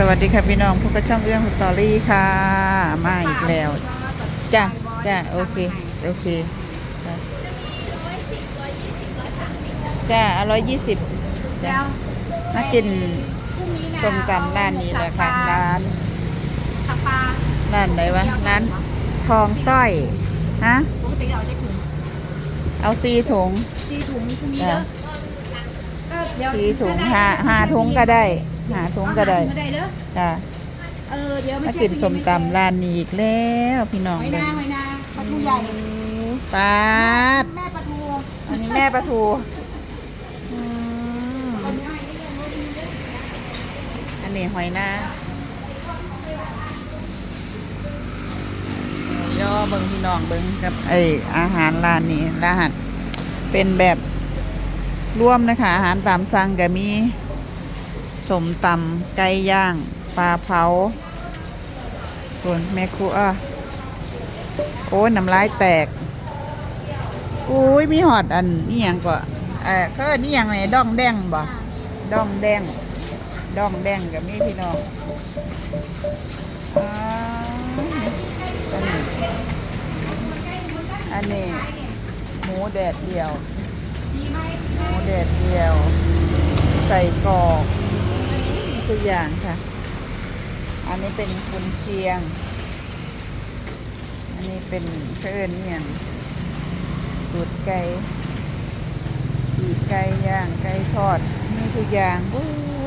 สวัสดีค่ะพี่น้องพวกกระช่องเอื้องสตอรี่ค่ะ มาอีกแล้วจ้ะจ้ะโอเคโอเคจ้ะจ้ะอร่อยยี่สิบจ้ะมากินส้มตำร้านนี้แหละค่ะร้านตับปลาร้านไหนวะร้านทองต้อยฮะปกติเราจะถุงเอาซีถุงซีถุงพรุ่งนี้จ้ะเด้อก็เดี๋ยวซีถุงหาหาถุงก็ได้ หาถุงก็ได้ก็ได้เด้อจ้ะเออเดี๋ยวมากินส้มตำร้านนี้อีกแล้วพี่น้องหอยเด้นาอหอยนาปลาทูใหญ่ปาดแม่ปลาทูอันนี้แม่ปลาทูอืมอันนี้หอยนาย่อเบิงพี่น้องเบิงกับไออาหารร้านนี้ร้านเป็นแบบร่วมนะคะ อาหารตามสั่งก็มี สมตำไก่ย่าง ปลาเผาส่วนแม่ครัวโอ้ยน้ำลายแตกอุ้ยมีหอดอันนี่ยังก็เออก็นี่ยังไงดองแดงบ่ดองแดงดองแดงกับมีพี่น้องอ้าอันนี้หมูแดดเดียว หมูแดดเดียว ใส่กรอก ทุกอย่างค่ะ อันนี้เป็นกุนเชียง อันนี้เป็นเพื่อนเนี่ยังตูดไก่ปีกไก่ย่างไก่ทอดมีทุกอย่างโอ้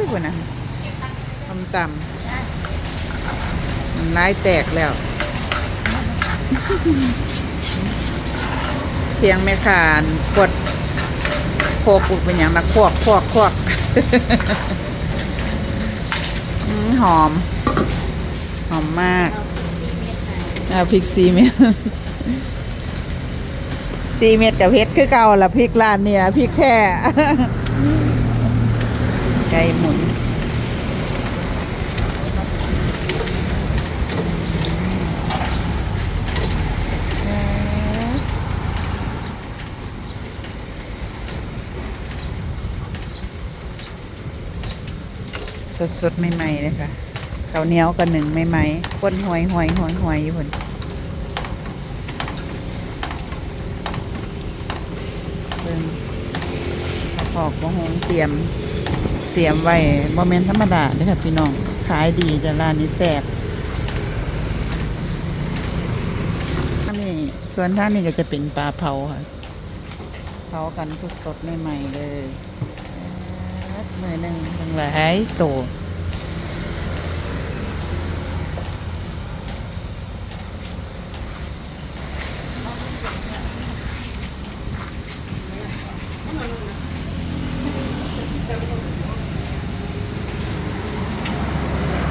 ยคุณนะทำต่ำมันร้ายแตกแล้วเสียงแม่ขานกดโคกุดเป็นอย่างนะควกควกควก หอม หอมมากเอาพริกซีเม็ดสีเม็ดกับเพชรคือเก่าละพริกร้านเนี่ยพริกแค่ไก่หมุน สดๆใหม่ๆเลยค่ะข้าวเหนียวกันหนึ่งใหม่ๆก้นหอยหอยหอยหอยอยู่ผนเบิ่งขอกบะฮงเตรียม เตรียมไว้บ่แม่นธรรมดาเลยค่ะพี่น้อง ขายดีจะร้านนี้แซ่บอันนี้ส่วนท่านนี้ก็จะเป็นปลาเผาค่ะ เผากันสดๆใหม่ๆเลย มือหนึ่งทั้งหลายโต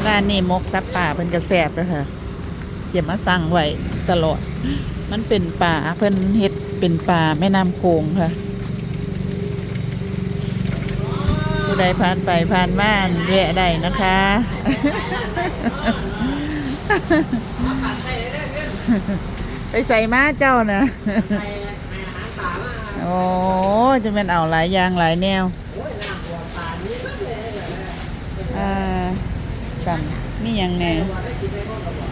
ร้านนี้มกตับป่าเพิ่นกระแสบเลยค่ะเก็บมาสั่งไว้ตลอด มันเป็นป่าเพิ่นเฮ็ดเป็นป่าแม่น้ำโขงค่ะ ผู้ ใดผ่านไปผ่านมาแวะได้นะคะ ไปใส่มาเจ้านะโอ้จะเป็นเอาหลายอย่างหลายแนวอ่าต่ำมีอย่างแน่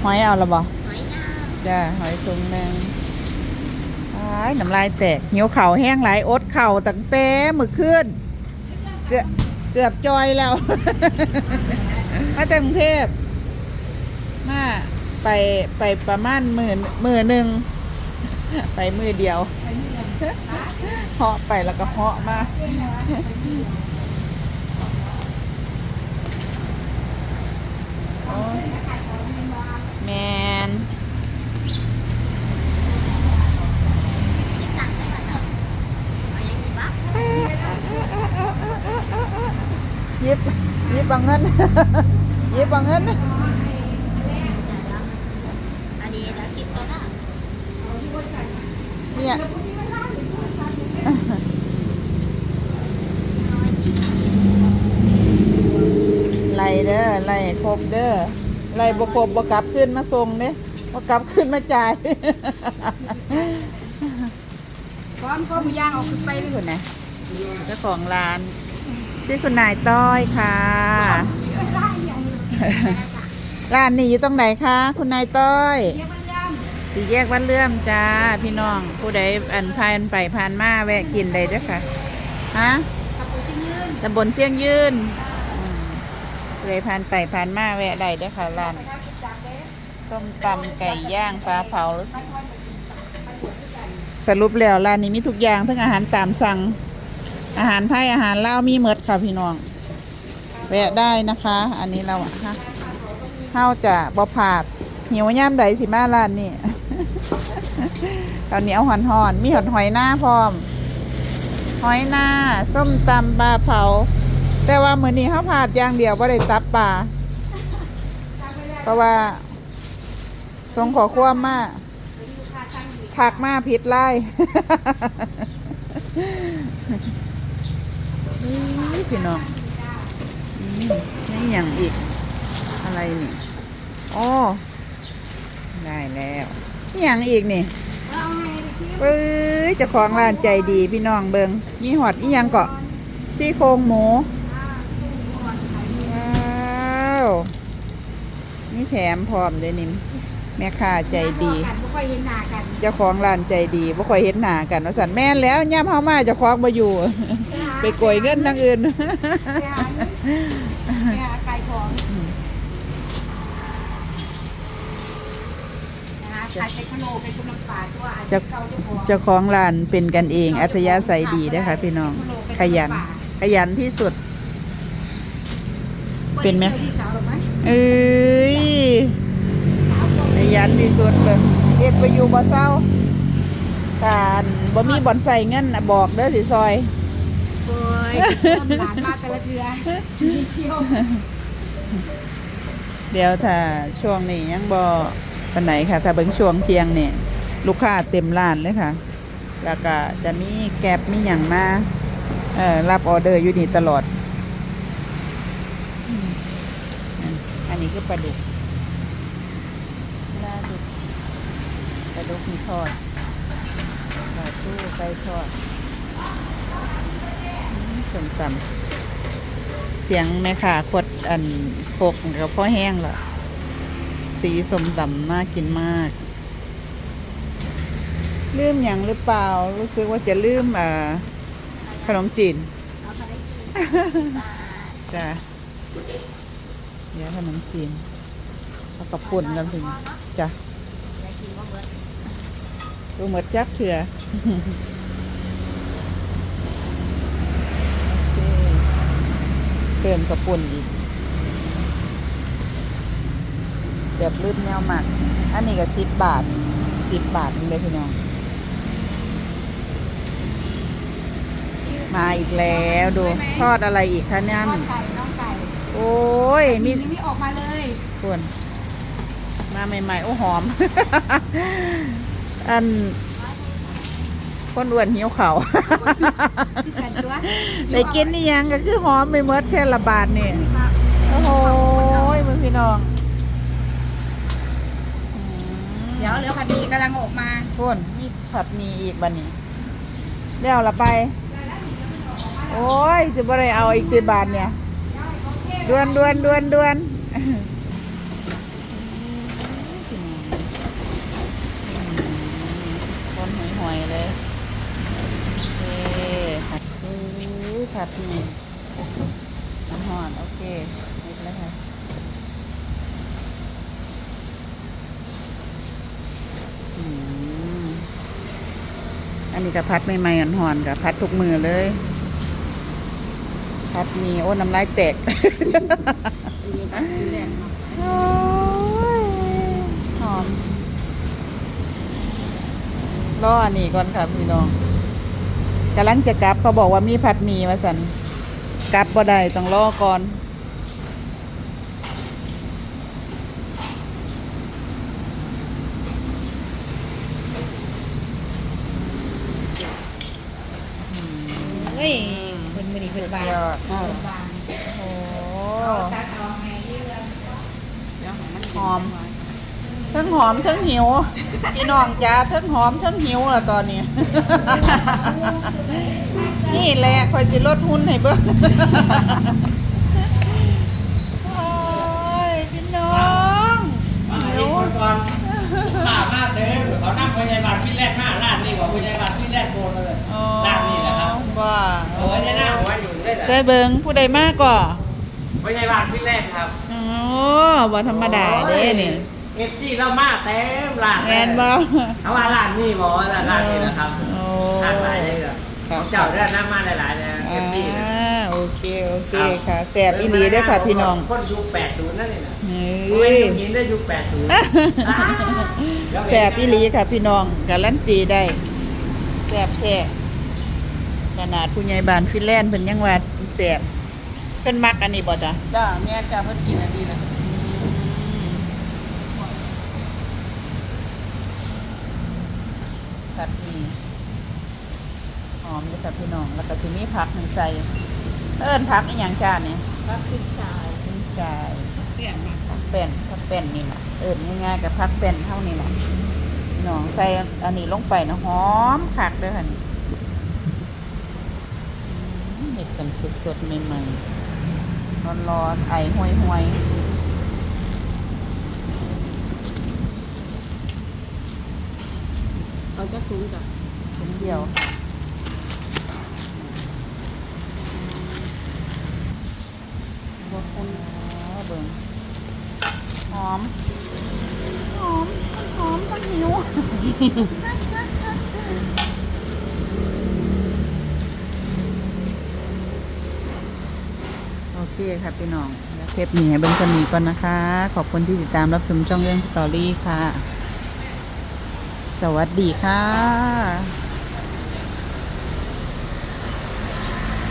หอยเอาละบ่จ้าหอยถุงหนึ่งน้ำลายแตกหิวเข่าแห้งหลายอดเข่าตั้งแต่มือขึ้นเกือ กือบจอยแล้ว มาจากกรุงเทพมาไปไปประมาณหมื่นหมือหนึ่ง ไปมือเดียวเหาะไปแล้วก็เหาะมาโอ้ยแมน ยิบหยิบบังเงินหยิบบังเงินอันนี้เดี๋ยวคิดก่อนนะเนี่ยไล่เด้อไล่ครบเด้อไล่บ่ครบบ่กลับขึ้นมาส่งเด้บ่กลับขึ้นมาจ่ายพร้อมก็มีย่างเอาขึ้นไปเลยคุณนะเจ้าของร้าน ชื่อคุณนายต้อยค่ะได้อย่างร้านนี้อยู่ตรงไหนคะ คุณนายต้อยเยี่ยมเยี่ยมสี่แยกวัดเลื่อมจ้า พี่น้องผู้ใดอันพานไปผ่านมาแวะกินได้เด้อค่ะฮะกับปูชิ้นยืนตำบลเชียงยืนอืมผู้ใดผ่านไปผ่านมาแวะได้เด้อค่ะร้านข้าวกินจากเด้ส้มตำไก่ย่างปลาเผาสรุปแล้วร้านนี้มีทุกอย่างทั้งอาหารตามสั่ง อาหารไทยอาหารลาวมีหมดค่ะพี่น้อง แวะได้นะคะ อันนี้เราอะฮะเข้าจะบ่ผาดหิวย่ามใดสิมาร้านนี้ตอนนี้เอาหอนหอนมีหอดหอยหน้าพร้อม หอยหน้า ส้มตำปลาเผา แต่ว่ามื้อนี้เขาผาดอย่างเดียวว่าได้ตับปลาเพราะว่าทรงขอความมากถักมาผิดไล่ อุ๊ย พี่น้องอืมนี่อย่างอีก อะไรนี่อ๋อได้แล้วนี่อย่างอีกนี่เอาไงไปชิมปื้ยเจ้าของร้านใจดีพี่น้องเบิงมีหอดอีหยังเกาะซี่โครงหมูว้าวนี่แถมพร้อมเลยนิมแม่ค้าใจดีกันไม่ค่อยเห็นหน้ากันเจ้าของร้านใจดีบ่ค่อยเห็นหน้ากันว่าสันแม่นแล้วย่ำเฮามาเจ้าของบ่อยู่ ไปโกยเงินทางอื่น ไปหาไปหาไก่ของนะคะขายเป็นขนมเป็นขนมปลาตัวอาชีพเก่าเจ้าของเจ้าของร้านเป็นกันเอง อัธยาศัยดีนะคะพี่น้อง ขยัน ขยันที่สุด เป็นไหม พี่สาวหรอไหมเอ้ยขยันที่สุดเบิ่งเฮ็ดไปอยู่บ่เศร้าการบ่มีบ่อนใส่เงินน่ะบอกเด้อสิซอย เฮ้ยเริ่มหลานมาแต่ละเทือมีเที่ยวเดี๋ยวถ้าช่วงนี้ยังบ่ปานไหนค่ะ ถ้าเบิ่งช่วงเที่ยงเนี่ยลูกค้าเต็มร้านเลยค่ะ แล้วก็จะมีแก๊บมีหยังมาเอ่อรับออเดอร์อยู่นี่ตลอด อันนี้คือปลาดุกปลาดุกปลาดุกมีทอดปลาทูไก่ทอด ส้มตำเสียงแม่ค่ะขวดอันโคกกับพ่อแห้งละสีสมตำน่ากินมาก ลืมอย่างหรือเปล่า รู้สึกว่าจะลืมเอ่อขนมจีนเอาไปได้กินจ้ะเดี๋ยวขนมจีนเอากับปุ่นกันถึงจ้ะได้กินว่าเบิร์ดดูเหมือนจักเถื่อโอเค เติมกับปุ่นอีกเดี๋ยวลืมแนวหมัก อันนี้ก็สิบบาทสิบบาทนี่เลยพี่น้อง มาอีกแล้วดู ทอดอะไรอีกคะเนี่ยทอดไก่น้องไก่โอ้ยมียังไม่ออกมาเลยส่วนมาใหม่ ๆ โอ้หอม อัน คนอ้วนหิวเขาวที่แสนตัวได้กินนี่ยังก็คือหอมไปเมดเทละบาทนี่โอ้โหมึงพี่น้องอืมเดี๋ยวเดี๋ยวคันนี้กำลังออกมาพ่นมีผัดหมีอีกบันนี้เดี๋ยวละไป โอ้ยจะบ่ได้เอาอีกตีบาทเนี่ยดวนดวนดวนดวนคนหอยหอยๆเลยโอเคผัดอู้ ผัดหมี่น้ำหอนโอเคนิดแล้วค่ะอันนี้ก็พัดใหม่ๆอ่อนๆกับพัดทุกมือเลย พัดมีโอ้น้ำลายแตกหอมรออันนี้ก่อนค่ะพี่น้อง กำลังจะกลับเขาบอกว่ามีผัดหมีมาสันกลับบ่ได้ต้องรอก่อนอืมเฮ้ยเป็นมือนีเป็นบางสุดยอดเป็นบางโอ้ตัดเอาไงที่เรื่องหอมเทั้งหอมทั้งหิวพี่น้องจ้าทั้งหอมทั้งหิวละตอนนี้ นี่แหละคอยสิลดหุ้นให้เบิ้งอ้พี่น้องมาหิอีกวคนก่อนข้ามาเต็มเขานั่งคุยาบาลที่แรกหน้าล้านนี่กว่าคุยาบาลที่แรกโดนเลย อ๋อลาบนี่แหละครับ บ่าโอ้ยจะหน้าหัวอยู่ได้เหรได้อเบิ้งผู้ใดมากก่อพยาบาลที่แรกครับ อ๋อบ่ธรรมดาเด้เนี่ย เอฟซีเรามาเต็มร้านแมนบ่เขาว่าร้านนี่บอร้านร้านนี้นะครับโอ้ทางหลายเลยเหรอครับของเจ้าเด้อน้ำมาหลายๆเนี่ยเออ่าฟซีนะโอเคโอเคค่ะแสบอีหลีเด้อค่ะพี่น้องคนยุคแปดศูนย์นั่นเองนะเฮ้ไม่ยยุคหินได้ยุคแปดศูนย์แสบอีหลีค่ะพี่น้องการันตีได้แสบแท้ขนาดผู้ใหญ่บ้านฟินแลนด์เพิ่นยังว่าแสบเพิ่นมักอันนี้บ่จ้ะจ้าแม่จ้าเพิ่นกินอันนี้นะ ผัดหมีหอมเลยค่ะพี่น้อง แล้วก็สิมีผักหนึ่งใส่เอิ้นผักอีหยังจ้าเนี่ยพักขึ้นชายขึ้นชายเปลี่ยนมาผักแป้นผักแป้นนี่แหละเอิ้นง่ายๆกับผักแป้นเท่านี้แหละพี่น้องใส่อันนี้ลงไปนะหอมคักเด้อค่ะนี่อืมเห็ดกันสดๆใหม่ๆร้อนๆไอห่วยๆ เอาจะคุ้มจ้ะถุงเดียวบดคนอ๋อเบิ่งหอม หอมทั้งหอมทั้งหิวโอเคครับพี่น้องแล้วเทปนี้ให้เบิ่งกันนี้ก่อนนะคะ ขอบคุณที่ติดตามรับชมช่องเรื่องสตอรี่ค่ะ สวัสดีค่ะ